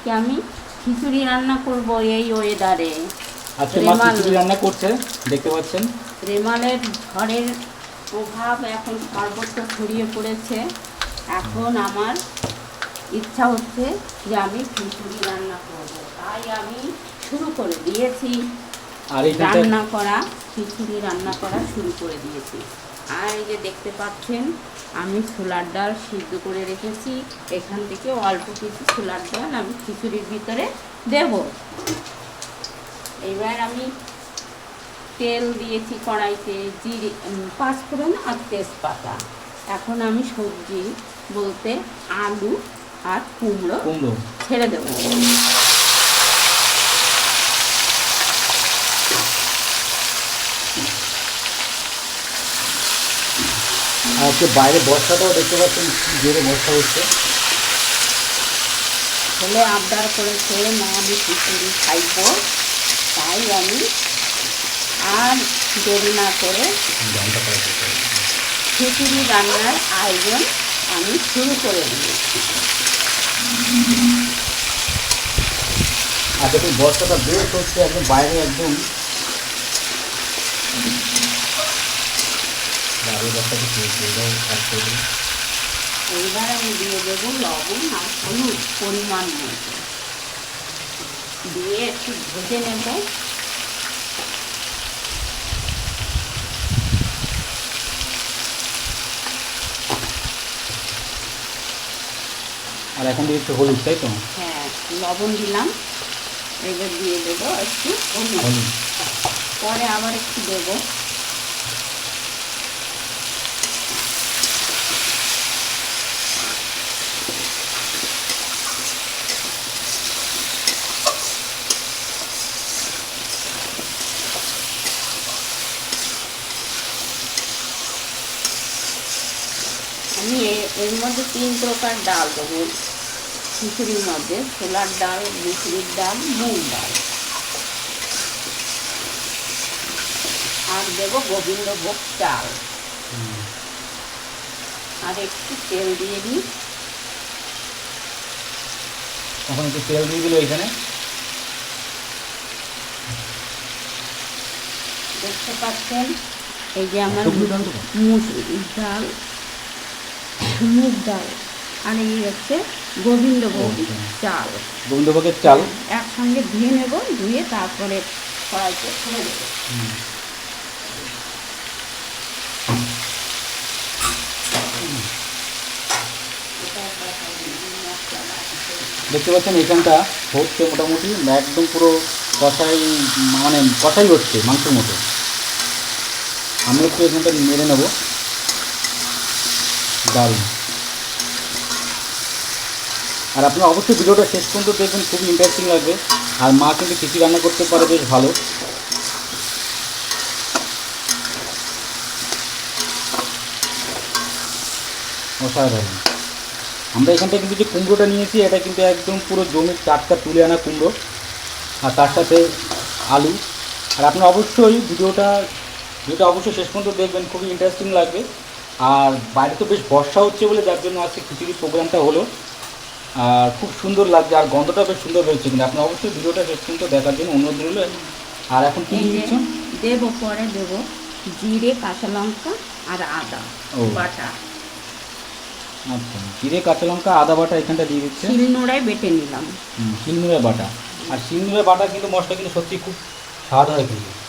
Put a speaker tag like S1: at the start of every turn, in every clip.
S1: আজকে আমি খিচুড়ি রান্না করব এই ওয়েদারে
S2: আজকে মা খিচুড়ি রান্না করছে দেখতে পাচ্ছেন।
S1: রেমালের ঝড়ের প্রভাব এখন সর্বত্র ছড়িয়ে পড়েছে। এখন আমার ইচ্ছা হচ্ছে যে আমি খিচুড়ি রান্না করব। তাই আমি শুরু করে দিয়েছি। রান্না করা খিচুড়ি রান্না করা শুরু করে দিয়েছি। আর এই যে দেখতে পাচ্ছেন আমি ছোলার ডাল সিদ্ধ করে রেখেছি। এখান থেকে অল্প কিছু ছোলার ডাল আমি খিচুড়ির ভিতরে দেব। এবার আমি তেল দিয়েছি কড়াইতে জিরে পাঁচফোড়ন আর তেজপাতা। এখন আমি সবজি বলতে আলু আর কুমড়ো
S2: কুমড়ো।
S1: ছেড়ে দেবো।
S2: আর আজকে বাইরে বর্ষাটাও দেখতে পাচ্ছেন জোরে বর্ষা হচ্ছে।
S1: ছেলে আবদার করেছে মা আমি খিচুড়ি খাইব? তাই আমি আর দেরি না করে। খিচুড়ি রান্নার আয়োজন আমি শুরু করে দিয়েছি
S2: আর দেখুন বর্ষাটা বেশ হচ্ছে একদম বাইরে একদম বাইরে বর্ষাটা চলছে এটাও কাজ করবে
S1: এইবার আমি দিয়ে দেবো লবণ আর হলুদ পরিমাণ মতো। দিয়ে একটু ভেজে নেব।
S2: আর এখন দিয়ে একটু হলুদ তাই তো?
S1: হ্যাঁ লবণ দিলাম। এবার দিয়ে দেবো একটু হলুদ। পরে আবার একটু দেবো আমি এ- এর মধ্যে তিন প্রকার ডাল দেবো। খিচুড়ির মধ্যে ছোলার ডাল মুসুরির ডাল মুগ ডাল। আর দেবো গোবিন্দভোগ চাল। আর একটু তেল দিয়ে দিই।
S2: তখন একটু তেল দিয়ে দিল এখানে
S1: দেখতে পাচ্ছেন? এই যে আমার মুসুরির ডাল। মুগ ডাল। আর এই হচ্ছে গোবিন্দভোগ। চাল।
S2: গোবিন্দভোগের চাল?
S1: একসঙ্গে ধুয়ে নেব ধুয়ে তারপরে কড়াইতে ছেড়ে দেবো।
S2: দেখতে পাচ্ছেন এখানটা হচ্ছে মোটামুটি একদম পুরো কষাই মানে কষাই হচ্ছে মাংসের মতো। আমি একটু এখানটা মেরে নেব। দারুণ। আর আপনারা অবশ্যই ভিডিওটা শেষ পর্যন্ত দেখবেন, খুবই ইন্টারেস্টিং লাগবে। আর মা কিন্তু খিচুড়ি রান্না করতে পারে বেশ ভালো। অসাধারণ। আমরা এখান থেকে কিন্তু যে কুমড়োটা নিয়েছি, এটা কিন্তু একদম পুরো জমির টাটকা তুলে আনা কুমড়ো, আর তার সাথে আলু। আর আপনারা অবশ্যই ভিডিওটা ভিডিওটা অবশ্যই শেষ পর্যন্ত দেখবেন, খুবই ইন্টারেস্টিং লাগবে। আর বাইরে তো বেশ বর্ষা হচ্ছে বলে যার জন্য আজকে খিচুড়ি প্রোগ্রামটা হলো। আর খুব সুন্দর লাগছে আর গন্ধটা বেশ সুন্দর হয়েছে কিন্তু আপনি অবশ্যই ভিডিওটা শেষ পর্যন্ত দেখার জন্য অনুরোধ রইল। আর এখন কি দিয়ে
S1: দেবো পরে দেবো জিরে কাঁচা লঙ্কা আর আদা
S2: ও।
S1: বাটা।
S2: আচ্ছা জিরে কাঁচা লঙ্কা আদা বাটা এখানটা দিয়ে দিচ্ছে।
S1: শিলনোড়ায় বেটে নিলাম।
S2: হুম, শিলনোড়া বাটা। আর শিলনোড়া বাটা কিন্তু মশলা কিন্তু সত্যি খুব স্বাদ হয় কিন্তু।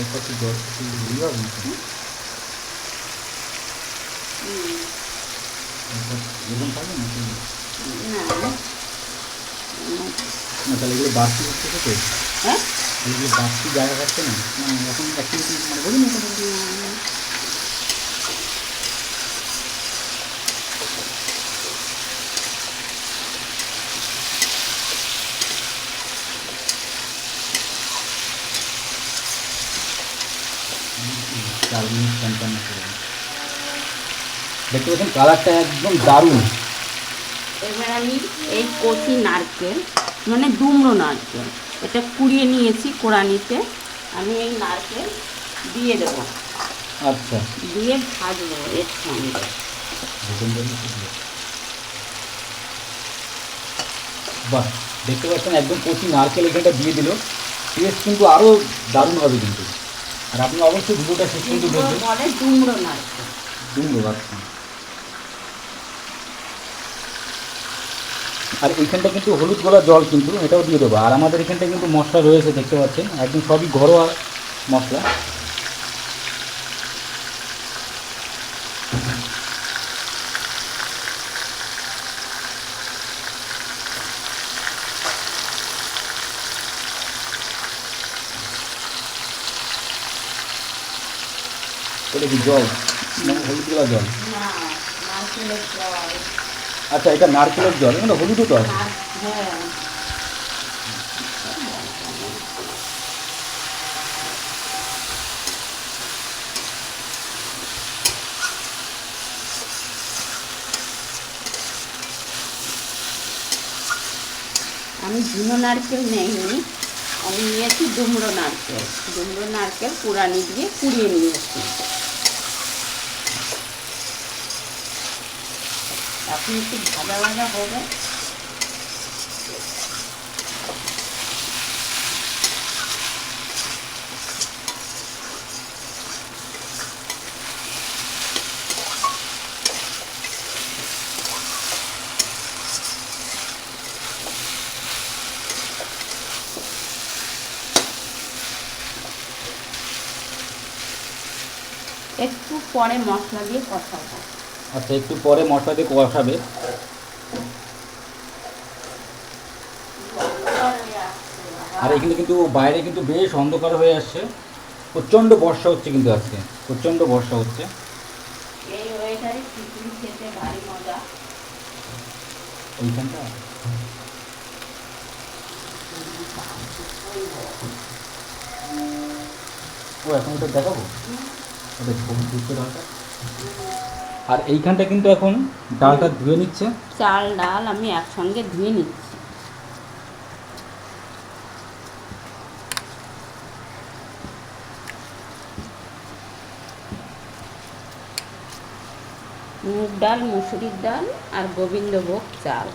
S2: একটু হবে নাকি?
S1: হুম,
S2: এরকম থাকবে
S1: না
S2: না তাহলে এগুলো বাড়তি হচ্ছে তো
S1: হ্যাঁ
S2: এগুলো বাড়তি জায়গা পাচ্ছে না মানে এখন অ্যাক্টিভিটি মানে বলি না চার মিনিট পঞ্চান্ন করে দেখতে পাচ্ছেন কালারটা একদম দারুণ।
S1: এবার আমি এই কচি নারকেল মানে দুমড়ো নারকেল এটা কুড়িয়ে নিয়েছি কোরআনিতে আমি এই নারকেল দিয়ে দেবো।
S2: আচ্ছা।
S1: দিয়ে ভাজবো এর সঙ্গে।
S2: বাহ দেখতে পাচ্ছেন একদম কচি নারকেল এখানটা দিয়ে দিল। টেস্ট কিন্তু আরও দারুণ হবে কিন্তু। আর আপনি অবশ্যই ভিডিওটা শেষ দেখবেন।
S1: বলে
S2: না আচ্ছা আর এইখানটা কিন্তু হলুদ গোলা জল কিন্তু এটাও দিয়ে দেবো। আর আমাদের এখানটা কিন্তু মশলা রয়েছে দেখতে পাচ্ছেন। একদম সবই ঘরোয়া মশলা। এটা কি জল? মানে হলুদ গোলা জল।
S1: জল
S2: আচ্ছা এটা নারকেলের জল মানে হলুদও
S1: হ্যাঁ আমি ঝুনো নারকেল নেইনি, আমি নিয়েছি ডুমরো নারকেল। ডুমরো নারকেল পুরানি দিয়ে কুড়িয়ে নিয়েছি একটু ভাজা ভাজা হবে একটু পরে মশলা দিয়ে কষাবো।
S2: আচ্ছা একটু পরে মশলা দিয়ে কষাবে। আর এখানে কিন্তু বাইরে কিন্তু বেশ অন্ধকার হয়ে আসছে। প্রচণ্ড বর্ষা হচ্ছে কিন্তু আজকে। প্রচণ্ড বর্ষা হচ্ছে। ও এখন ওটা দেখাবো? ওটা ছবি তুলতে দরকার। আর এইখানটা কিন্তু এখন ডালটা ধুয়ে নিচ্ছে।
S1: চাল ডাল আমি একসঙ্গে ধুয়ে নিচ্ছি। মুগ ডাল মুসুরির ডাল আর গোবিন্দভোগ চাল।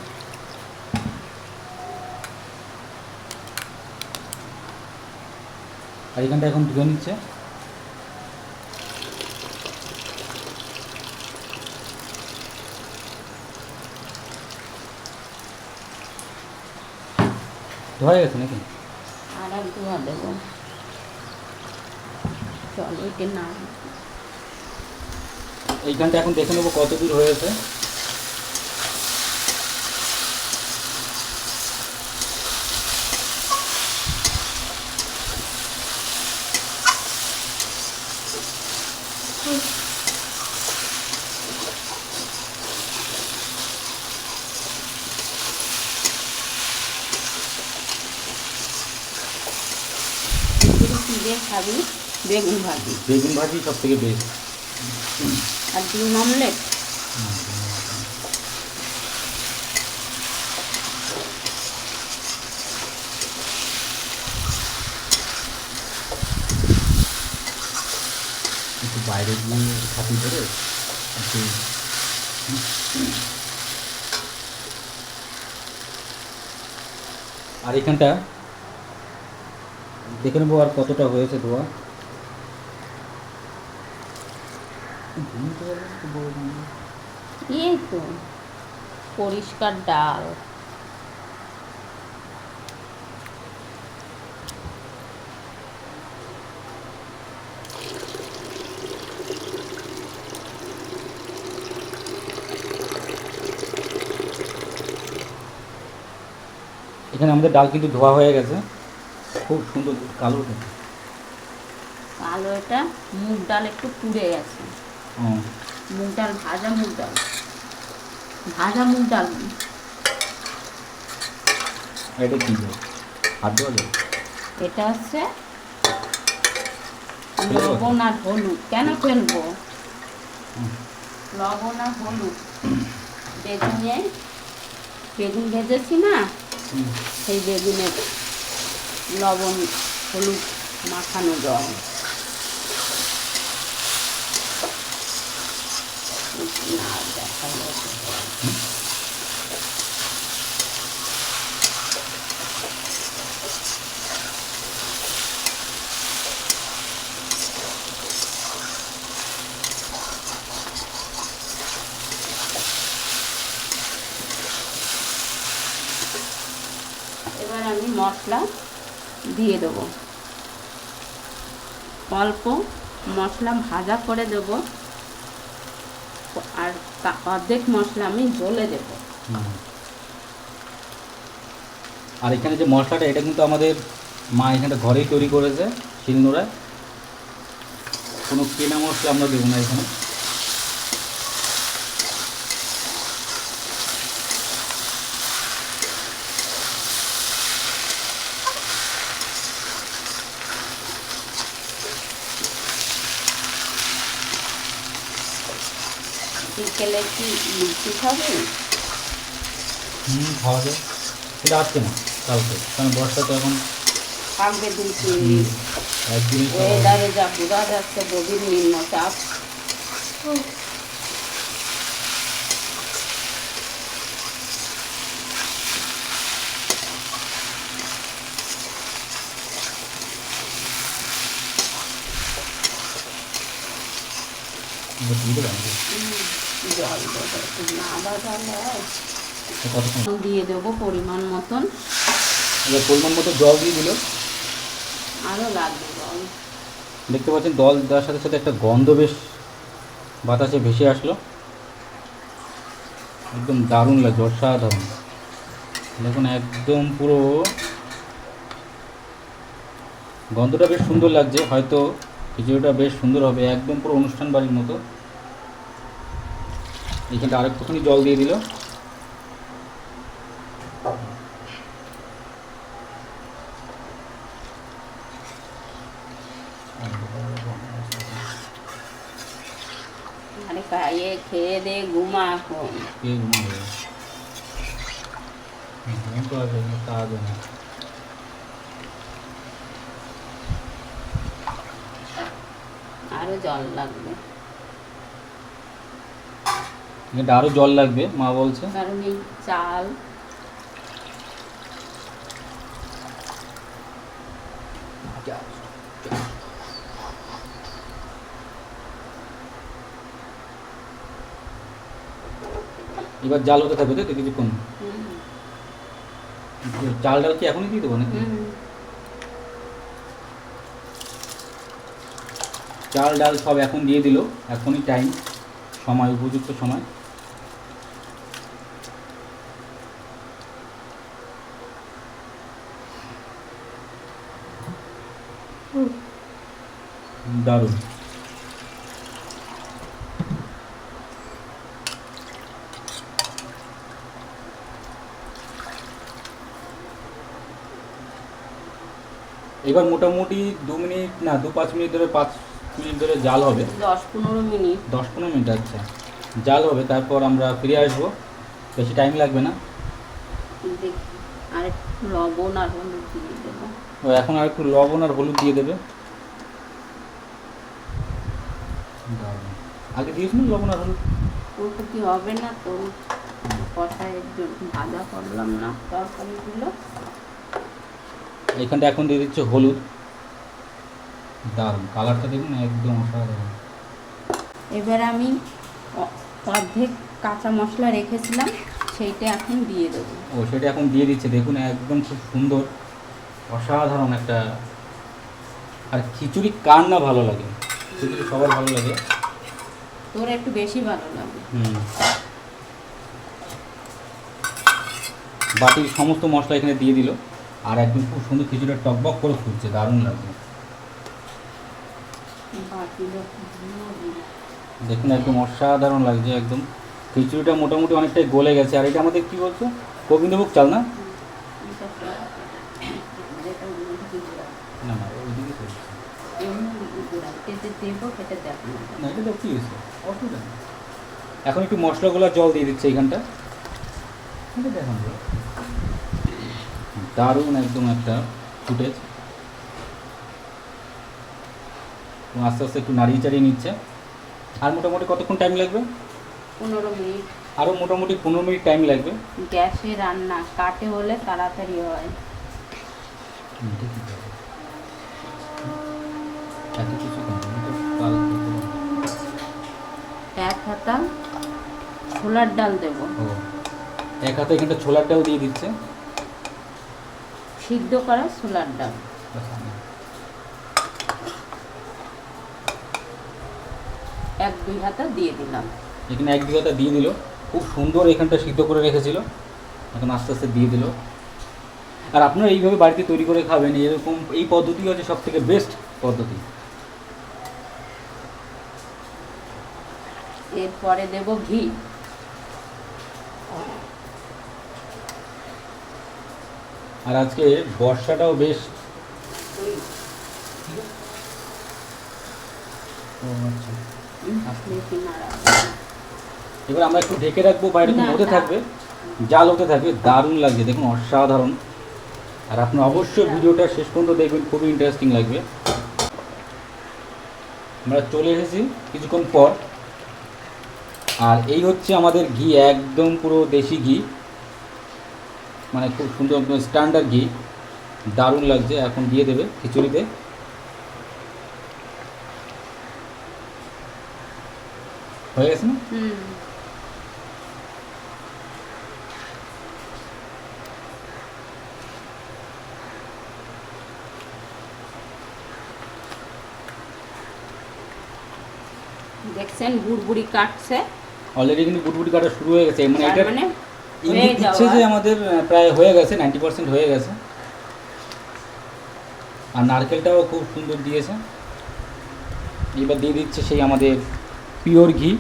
S2: আর এইখানটা এখন ধুয়ে নিচ্ছে। ধোয়া গেছে নাকি?
S1: আর এক ধোয়া দেবো। চল এটা না
S2: এইখানটা এখন দেখে নেব কত দূর হয়েছে।
S1: দিয়ে খাবি বেগুন ভাজি।
S2: বেগুন ভাজি সব থেকে বেস্ট
S1: আর ডিম অমলেট
S2: একটু বাইরে গিয়ে ধরে একটু আর এখানটা দেখে নেব আর কতটা হয়েছে ধোয়া।
S1: এই তো পরিষ্কার ডাল।
S2: এখানে আমাদের ডাল কিন্তু ধোয়া হয়ে গেছে। খুব সুন্দর কালো
S1: কালো এটা মুগ ডাল একটু পুড়ে গেছে। মুগ ডাল ভাজা মুগ ডাল। ভাজা মুগ ডাল।
S2: এটা কি? হাত
S1: এটা হচ্ছে লবণ আর হলুদ। কেন ফেলব? লবণ আর হলুদ। বেগুনে বেগুন ভেজেছি না? সেই বেগুনের লবণ হলুদ মাখানো জল। এবার আমি মশলা দিয়ে দেবো। অল্প মশলা ভাজা করে দেব। আর অর্ধেক মশলা আমি জ্বলে দেবো।
S2: আর এখানে যে মশলাটা, এটা কিন্তু আমাদের মা এখানে ঘরেই তৈরি করেছে শিলনোড়ায়। কোনো কেনা মশলা আমরা দেবো না এখানে।
S1: বিকেলে কি লুচি খাবে?
S2: হুম খাওয়া যায়। এটা আসছে না কালকে। কারণ বর্ষা তো এখন
S1: দিন।
S2: একদিনই
S1: ওয়েদারে যা বোঝা যাচ্ছে গভীর নিম্নচাপ
S2: দেবো আমাকে।
S1: জল দেবো না হয়। দিয়ে দেবো পরিমাণ মতন।
S2: পরিমাণ মতো জল দিয়ে দিল।
S1: আরও লাগবে জল।
S2: দেখতে পাচ্ছেন দল দেওয়ার সাথে সাথে একটা গন্ধ বেশ বাতাসে ভেসে আসলো। একদম দারুণ লাগছে অসাধারণ। দেখুন একদম পুরো গন্ধটা বেশ সুন্দর লাগছে। হয়তো খিচুড়িটা বেশ সুন্দর হবে একদম পুরো অনুষ্ঠান বাড়ির মতো। এখানটা আরেকটুখানি জল দিয়ে দিল।
S1: আরে খাইয়ে খেয়ে দে ঘুমা এখন
S2: কে ঘুমাবে ঘুম তো আসবে না, তা হবে না।
S1: আরও জল লাগবে।
S2: এখানটা আরও জল লাগবে মা বলছে।
S1: কারণ এই চাল।
S2: এবার জাল হতে থাকবে তো কিছুক্ষণ? চাল ডাল কি এখনই দিয়ে দেবো নাকি? চাল ডাল সব এখন দিয়ে দিল এখনই টাইম সময় উপযুক্ত সময়। দারুণ। এবার মোটামুটি দু মিনিট না দু পাঁচ মিনিট ধরে পাঁচ মিনিট ধরে জাল হবে।
S1: দশ পনেরো মিনিট।
S2: দশ পনেরো মিনিট আচ্ছা। জাল হবে তারপর আমরা ফিরে আসব। বেশি টাইম লাগবে না।
S1: আর লবণ আর হলুদ দিয়ে
S2: ও এখন আর একটু লবণ আর হলুদ দিয়ে দেবে। আগে দিয়েছিল লবণ আর হলুদ?
S1: কি হবে না তো। জন্য ভাজা করলাম না তরকারিগুলো।
S2: এখানটা এখন দিয়ে দিচ্ছে হলুদ। দারুণ কালারটা দেখুন একদম অসাধারণ।
S1: এবার আমি অর্ধেক কাঁচা মশলা রেখেছিলাম সেইটা এখন দিয়ে দেবো।
S2: ও সেটা এখন দিয়ে দিচ্ছে। দেখুন একদম খুব সুন্দর। অসাধারণ একটা আর খিচুড়ি কার না ভালো লাগে? খিচুড়ি সবার ভালো লাগে।
S1: তোর একটু বেশি ভালো লাগে।
S2: হুম। বাটির সমস্ত মশলা এখানে দিয়ে দিল আর একদম খুব সুন্দর খিচুড়িটা টকবক করে ফুটছে দারুণ লাগছে। দেখুন একদম অসাধারণ লাগছে একদম। খিচুড়িটা মোটামুটি অনেকটাই গলে গেছে আর এটা আমাদের কি বলছো গোবিন্দভোগ চাল না
S1: এটা তো যেটা উল্টো দিলাম।
S2: না না ওইদিকে চলছে।
S1: দেবো না।
S2: এটা অসুবিধা নেই। এখন একটু মশলাগুলো জল দিয়ে দিচ্ছে এইখানটা। এটা দেখুন। দারুণ একদম একটা ফুটেজ। আস্তে আস্তে একটু নাড়িয়ে চাড়িয়ে নিচ্ছে। আর মোটামুটি কতক্ষণ টাইম লাগবে?
S1: পনেরো মিনিট।
S2: আরও মোটামুটি পনেরো মিনিট টাইম লাগবে।
S1: গ্যাসে রান্না কাটে হলে তাড়াতাড়ি হয়। এক হাতা ছোলার ডাল দেব।
S2: এক হাতে এখানটা ছোলার ডাল দিয়ে দিচ্ছে?
S1: সিদ্ধ করা ছোলার ডাল। এক দুই হাতা দিয়ে দিলাম।
S2: এখানে এক বিঘাটা দিয়ে দিল। খুব সুন্দর এখানটা সিদ্ধ করে রেখেছিল। এখন আস্তে আস্তে দিয়ে দিল। আর আপনারা এইভাবে বাড়িতে তৈরি করে খাবেন এরকম এই পদ্ধতি হচ্ছে সব থেকে বেস্ট পদ্ধতি।
S1: এরপরে দেব ঘি।
S2: আর আজকে বর্ষাটাও বেশ আচ্ছা এবার আমরা একটু ঢেকে রাখব বা এরকম হতে থাকবে। জাল হতে থাকবে দারুণ লাগছে দেখুন অসাধারণ। আর আপনি অবশ্যই ভিডিওটা শেষ পর্যন্ত দেখবেন খুবই ইন্টারেস্টিং লাগবে। আমরা চলে এসেছি কিছুক্ষণ পর। আর এই হচ্ছে আমাদের ঘি, একদম পুরো দেশি ঘি। মানে খুব সুন্দর স্ট্যান্ডার্ড ঘি। দারুণ লাগছে, এখন দিয়ে দেবে খিচুড়িতে। হয়ে গেছে না?
S1: দেখছেন বুড়বুড়ি কাটছে।
S2: অলরেডি কিন্তু বুটবুটি কাটা শুরু হয়ে গেছে মানে এটা
S1: মানে
S2: ইঙ্গিত দিচ্ছে যে আমাদের প্রায় হয়ে গেছে নাইনটি পার্সেন্ট হয়ে গেছে। আর নারকেলটাও খুব সুন্দর দিয়েছে। এবার দিয়ে দিচ্ছে সেই আমাদের পিওর ঘি।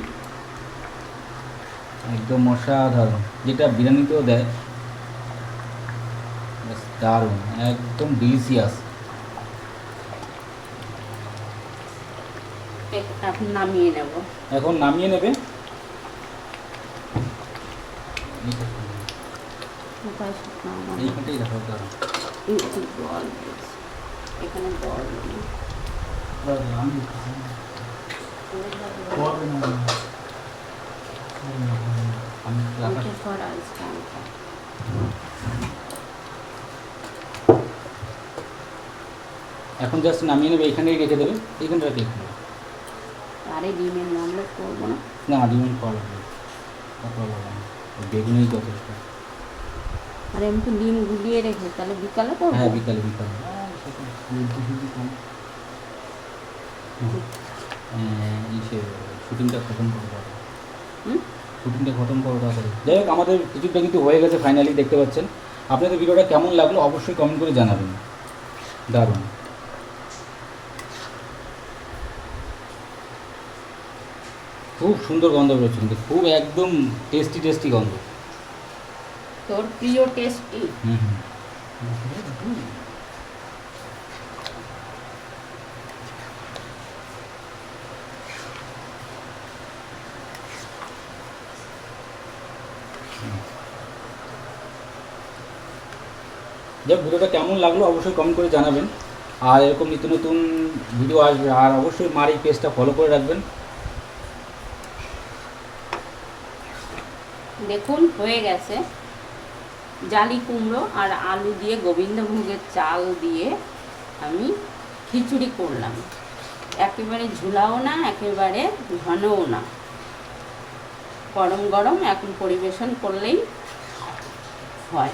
S2: একদম অসাধারণ যেটা বিরিয়ানিতেও দেয়। দারুণ একদম ডিলিশিয়াস
S1: এখন নামিয়ে নেব।
S2: এখন নামিয়ে নেবে? এইখানটাই রাখো দাঁড়াও।
S1: এখানে।
S2: এখন জাস্ট নামিয়ে নেবে এখানেই রেখে দেবে এইখানে রেখে দেবে
S1: আরে ডিমের মামলা করব না
S2: না কত লাগবে না ওই যথেষ্ট
S1: আর আমি তো ডিম গুলিয়ে রেখে তাহলে বিকালে তো
S2: হ্যাঁ বিকালে বিকালে। ইসে শুটিংটা খতম করো তাড়াতাড়ি। শুটিংটা খতম করো তাড়াতাড়ি যাই হোক আমাদের কিছুটা কিন্তু হয়ে গেছে ফাইনালি দেখতে পাচ্ছেন। আপনাদের ভিডিওটা কেমন লাগল অবশ্যই কমেন্ট করে জানাবেন। দারুণ। খুব সুন্দর গন্ধ বেরোচ্ছে কিন্তু খুব একদম টেস্টি টেস্টি গন্ধ।
S1: তোর প্রিয় টেস্টি
S2: হুম যাক ভিডিওটা কেমন লাগল অবশ্যই কমেন্ট করে জানাবেন। আর এরকম নিত্য নতুন ভিডিও আসবে আর অবশ্যই মার এই পেজটা ফলো করে রাখবেন।
S1: দেখুন হয়ে গেছে। জালি কুমড়ো আর আলু দিয়ে গোবিন্দভোগের চাল দিয়ে আমি খিচুড়ি করলাম। একেবারে ঝুলাও না, একেবারে ঘনও না। গরম গরম এখন পরিবেশন করলেই হয়।